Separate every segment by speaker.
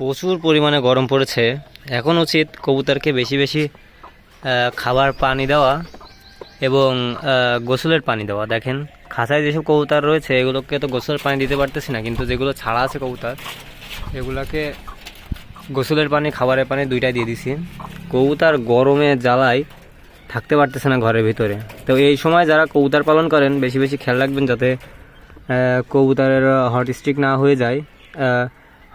Speaker 1: প্রচুর পরিমাণে গরম পড়েছে। এখন উচিত কবুতরকে বেশি বেশি খাবার পানি দেওয়া এবং গোসলের পানি দেওয়া। দেখেন, খাঁচায় যেসব কবুতর রয়েছে, এগুলোকে তো গোসলের পানি দিতে পারতেছি না, কিন্তু যেগুলো ছাড়া আছে কবুতর, এগুলাকে গোসলের পানি, খাবারের পানি দুইটাই দিয়ে দিছি। কবুতর গরমে জ্বালায় থাকতে পারতেছে না ঘরের ভিতরে। তো এই সময় যারা কবুতর পালন করেন, বেশি বেশি খেয়াল রাখবেন যাতে কবুতরের হট স্টিক না হয়ে যায়।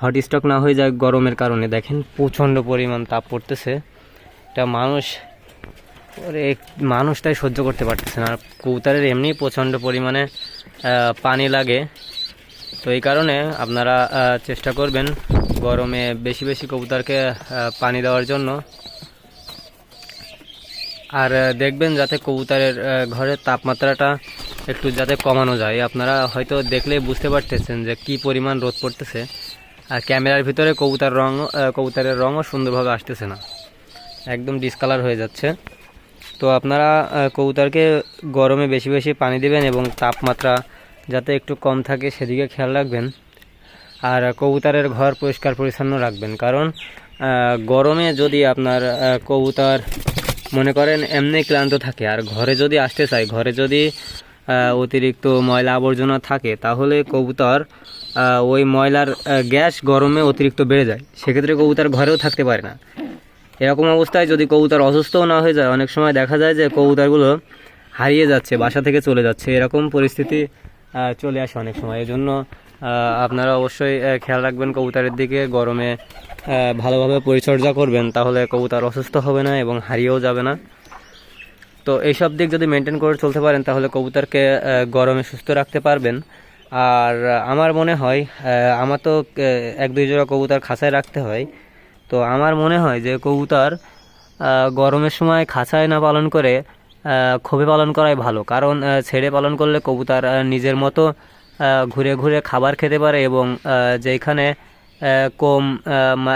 Speaker 1: হট স্টক না হয়ে যায় গরমের কারণে। দেখেন প্রচণ্ড পরিমাণ তাপ পড়তেছে। এটা মানুষ ওরে, মানুষ তাই সহ্য করতে পারতেছে না। আর কবুতরের এমনি প্রচণ্ড পরিমাণে পানি লাগে। তো এই কারণে আপনারা চেষ্টা করবেন গরমে বেশি বেশি কবুতরকে পানি দেওয়ার জন্য। আর দেখবেন যাতে কবুতরের ঘরের তাপমাত্রাটা একটু যাতে কমানো যায়। আপনারা হয়তো দেখলেই বুঝতে পারতেছেন যে কি পরিমাণ রোদ পড়তেছে। আর ক্যামেরার ভিতরে কবুতর রং কবুতরের রঙও সুন্দরভাবে আসতেছে না। একদম ডিসকালার হয়ে যাচ্ছে। তো আপনারা কবুতারকে গরমে বেশি বেশি পানি দিবেন এবং তাপমাত্রা যাতে একটু কম থাকে সেদিকে খেয়াল রাখবেন। আর কবুতারের ঘর পরিষ্কার পরিচ্ছন্ন রাখবেন। কারণ গরমে যদি আপনার কবুতর মনে করেন এমনি ক্লান্ত থাকে, আর ঘরে যদি আসতে চায়, ঘরে যদি অতিরিক্ত ময়লা আবর্জনা থাকে, তাহলে কবুতর ওই ময়লার গ্যাস গরমে অতিরিক্ত বেড়ে যায়। সেক্ষেত্রে কবুতর ঘরেও থাকতে পারে না। এরকম অবস্থায় যদি কবুতর অসুস্থও না হয়ে যায়, অনেক সময় দেখা যায় যে কবুতরগুলো হারিয়ে যাচ্ছে, বাসা থেকে চলে যাচ্ছে। এরকম পরিস্থিতি চলে আসে অনেক সময়। এই জন্য আপনারা অবশ্যই খেয়াল রাখবেন কবুতরের দিকে। গরমে ভালোভাবে পরিচর্যা করবেন, তাহলে কবুতর অসুস্থ হবে না এবং হারিয়েও যাবে না। তো এইসব দিক যদি মেনটেন করে চলতে পারেন, তাহলে কবুতরকে গরমে সুস্থ রাখতে পারবেন। আর আমার মনে হয় আমার তো এক দুই জোড়া কবুতর খাঁচায় রাখতে হয়। তো আমার মনে হয় যে কবুতর গরমের সময় খাঁচায় না পালন করে খোপে পালন করাই ভালো। কারণ ছেড়ে পালন করলে কবুতর নিজের মতো ঘুরে ঘুরে খাবার খেতে পারে এবং যেখানে কম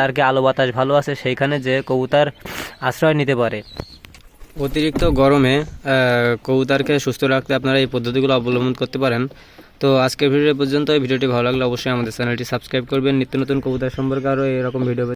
Speaker 1: আর কি আলো বাতাস ভালো আছে, সেইখানে যে কবুতর আশ্রয় নিতে পারে। অতিরিক্ত গরমে কবুতারকে সুস্থ রাখতে আপনারা এই পদ্ধতিগুলো অবলম্বন করতে পারেন। তো আজকের ভিডিও পর্যন্ত ভিডিওটি ভালো লাগলে অবশ্যই আমাদের চ্যানেলটি সাবস্ক্রাইব করবেন। নিত্য নতুন কবুতার সম্পর্কে আরও এরকম ভিডিও